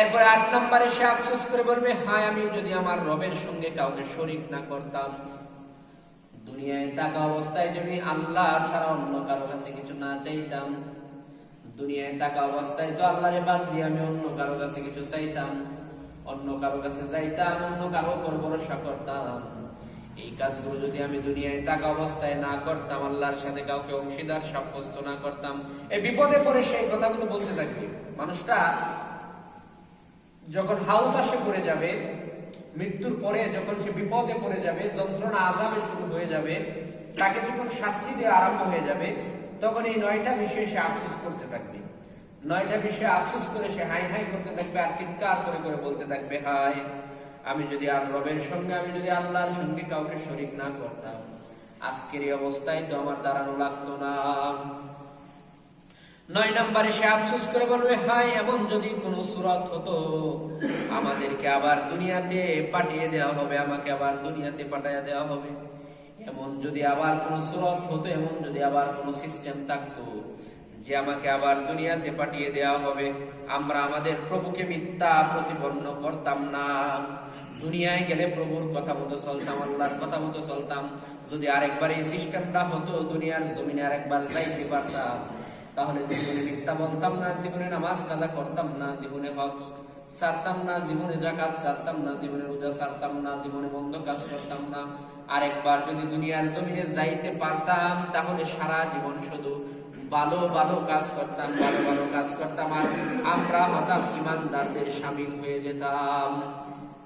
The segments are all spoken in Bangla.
এরপরে আট নম্বরে সে আফসোস করে বলবে, হায় আমি যদি আমার রবের সঙ্গে কাউকে শরিক না করতাম, দুনিয়ায় থাকা অবস্থায় যদি আল্লাহ ছাড়া অন্য কারও কাছে কিছু না চাইতাম, দুনিয়ায় থাকা অবস্থায় তো আল্লাহরে বাদ দিয়ে আমি অন্য কারও কাছে কিছু চাইতাম, অন্য কারও কাছে যাইতাম, অন্য কারও উপর ভরসা করতাম। এই কাজগুলো যদি আমি দুনিয়ায় থাকা অবস্থায় না করতাম, আল্লাহর সাথে কাউকে অংশীদার, সাব্যস্ত না করতাম এই বিপদে পড়ে সেই কথাগুলো বলতে থাকবে। মানুষটা যখন হাউতাসে পড়ে যাবে, মৃত্যুর পরে যখন সে বিপদে পড়ে যাবে, যন্ত্রণা আজাবে শুরু হয়ে যাবে, তাকে যখন শাস্তি দেওয়া আরম্ভ হয়ে যাবে, তখন এই নয়টা বিষয়ে সে আফসোস করতে থাকবে। নয়টা বিষয়ে আফসোস করে সে হাই হাই করতে থাকবে আর চিৎকার করে করে বলতে থাকবে হাই আমি যদি আর রবের সঙ্গে, আমি যদি আল্লাহর সঙ্গে কাউকে শরিক না করতাম, আজকের এই অবস্থায় তো আমার দাঁড়ানো লাগতো না। নয় নম্বরে সে আফসোস করে বলবে হাই এমন যদি কোনো সুরত হতো, আমাদেরকে আবার দুনিয়াতে পাঠিয়ে দেওয়া হবে, আমাকে আবার দুনিয়াতে পাঠিয়ে দেওয়া হবে। এমন যদি আবার কোনো সুরত হতো, এমন যদি আবার কোনো সিস্টেম থাকতো যে আমাকে আবার দুনিয়াতে পাঠিয়ে দেওয়া হবে, আমরা আমাদের প্রভুকে মিথ্যা প্রতিপন্ন করতাম না। দুনিয়ায় গেলে প্রভুর কথা মতো চলতাম, আল্লাহর কথা মতো চলতাম। যদি আরেকবার এই সিস্টেমটা হতো, দুনিয়ার জমিনে আরেকবার যাইতে পারতাম তাহলে জীবনে মিথ্যা বলতাম না জীবনে নামাজ কাজা করতাম না জীবনে হক ছাড়তাম না জীবনে জাকাত ছাড়তাম না জীবনে রোজা ছাড়তাম না জীবনে মন্দ কাজ করতাম না। আরেকবার যদি দুনিয়ার জমিনে যাইতে পারতাম তাহলে সারা জীবন শুধু ভালো ভালো কাজ করতাম ভালো ভালো কাজ করতাম আর আমরা হতাম ইমানদারদের সামিল হয়ে যেতাম।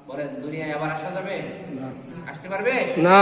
বলেন দুনিয়ায় আবার আসা যাবে? আসতে পারবে? না।